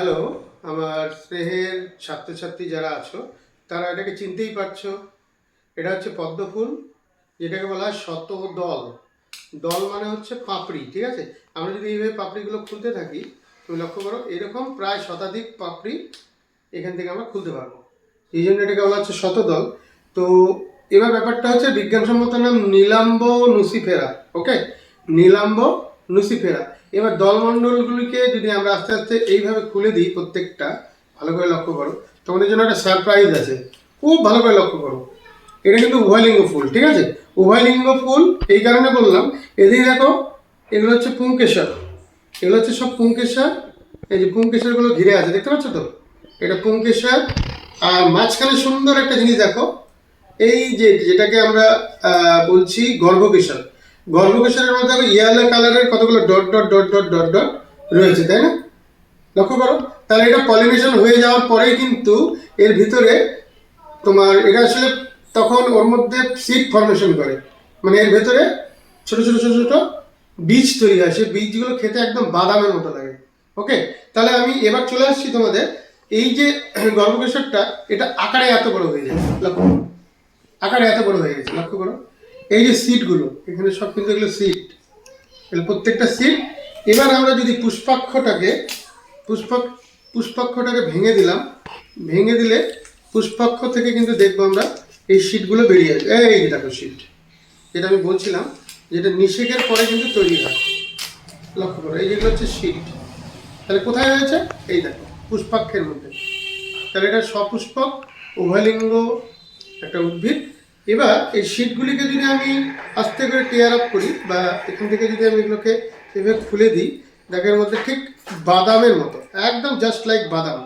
Hello আমার স্নেহের ছাত্রছাত্রী যারা আছো, তারা এটাকে চিনতেই পারছ। এটা হচ্ছে পদ্ম ফুল, যেটাকে বলা হয় শত দল। দল মানে হচ্ছে পাপড়ি, ঠিক আছে? আমরা যদি এইভাবে পাপড়িগুলো খুলতে থাকি, তুমি লক্ষ্য করো, এরকম প্রায় শতাধিক পাপড়ি এখান থেকে আমরা খুলতে পারব। এই জন্য এটাকে বলা হচ্ছে শতদল তো এবার ব্যাপারটা হচ্ছে বিজ্ঞানসম্মত নাম নীলাম্ব নুসিফেরা ওকে নীলাম্ব নুসিফেরা। এবার দলমণ্ডলগুলিকে যদি আমরা আস্তে আস্তে এইভাবে খুলে দিই প্রত্যেকটা, ভালো করে লক্ষ্য করো। তোমাদের জন্য একটা সারপ্রাইজ আছে। খুব ভালো করে লক্ষ্য করো। এটা কিন্তু উভয়লিঙ্গ ফুল, ঠিক আছে? উভয়লিঙ্গ ফুল, এই কারণে বললাম, এদিকে দেখো, এগুলো হচ্ছে পুঙ্কেশ্বর। এগুলো হচ্ছে সব পুঙ্কেশ্বর। এই যে পুঙ্কেশ্বরগুলো ঘিরে আছে, দেখতে পাচ্ছ তো? এটা পুঙ্কেশ্বর। আর মাঝখানে সুন্দর একটা জিনিস দেখো, এই যে যেটাকে আমরা বলছি গর্ভকেশর। গর্ভকেশরের মধ্যে ইয়েলো কালারের কতগুলো dot dot dot dot dot dot রয়েছে, তাই না? লক্ষ্য করো, তাহলে এটা পলিনেশন হয়ে যাওয়ার পরেই কিন্তু এর ভিতরে তোমার, এটা আসলে তখন ওর মধ্যে সিড ফর্মেশন করে। মানে এর ভেতরে ছোট ছোট ছোট ছোট বীজ তৈরি হয়। সেই বীজগুলো খেতে একদম বাদামের মতো লাগে। ওকে? তাহলে আমি এবার চলে আসছি তোমাদের। এই যে গর্ভকেশরটা, এটা আকারে এত বড় হয়ে যায় লক্ষ্য করো। আকারে এত বড় হয়ে গেছে। লক্ষ্য করো। এই যে সিটগুলো এখানে সব কিন্তু এগুলো সিট এগুলো প্রত্যেকটা সিট এবার আমরা যদি পুষ্পাক্ষটাকে, পুষ্পাক, পুষ্পাক্ষটাকে ভেঙে দিলাম, ভেঙে দিলে পুষ্পাক্ষ থেকে কিন্তু দেখব আমরা এই সিটগুলো বেরিয়ে আসবে। এই দেখো শীট যেটা আমি বলছিলাম, যেটা নিষেকের পরে কিন্তু তৈরি হয়। লক্ষ্য করো, এই যেগুলো হচ্ছে সিট তাহলে কোথায় হয়েছে? এই দেখো, পুষ্পাক্ষের মধ্যে। তাহলে এটা সপুষ্পক উভয়লিঙ্গ, একটা উদ্ভিদ এবার এই শীটগুলিকে যদি আমি আস্তে করে টেয়ার আপ করি বা এখান থেকে যদি আমি এগুলোকে এভাবে খুলে দিই দেখার মধ্যে ঠিক বাদামের মতো, একদম জাস্ট লাইক বাদাম।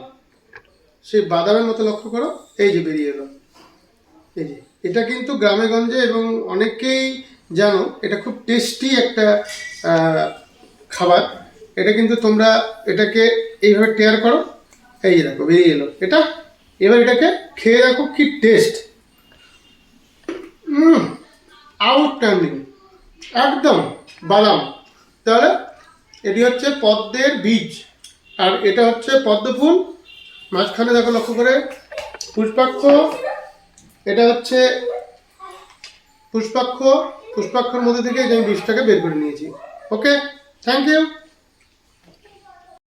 সেই বাদামের মতো লক্ষ্য করো, এই যে বেরিয়ে এলো। এই যে, এটা কিন্তু গ্রামে গঞ্জে এবং অনেকেই জানো, এটা খুব টেস্টি একটা খাবার। এটা কিন্তু তোমরা এটাকে এইভাবে টেয়ার করো, এই যে দেখো, বেরিয়ে এলো। এটা, এবার এটাকে খেয়ে দেখো কি টেস্ট আউটস্ট্যান্ডিং একদম, বাদাম। তাহলে এটি হচ্ছে পদ্মের বীজ, আর এটা হচ্ছে পদ্ম ফুল মাঝখানে দেখো লক্ষ্য করে, পুষ্পাক্ষ, এটা হচ্ছে পুষ্পাক্ষ। পুষ্পাক্ষর মধ্যে থেকে আমি বীজটাকে বের করে নিয়েছি। Okay thank you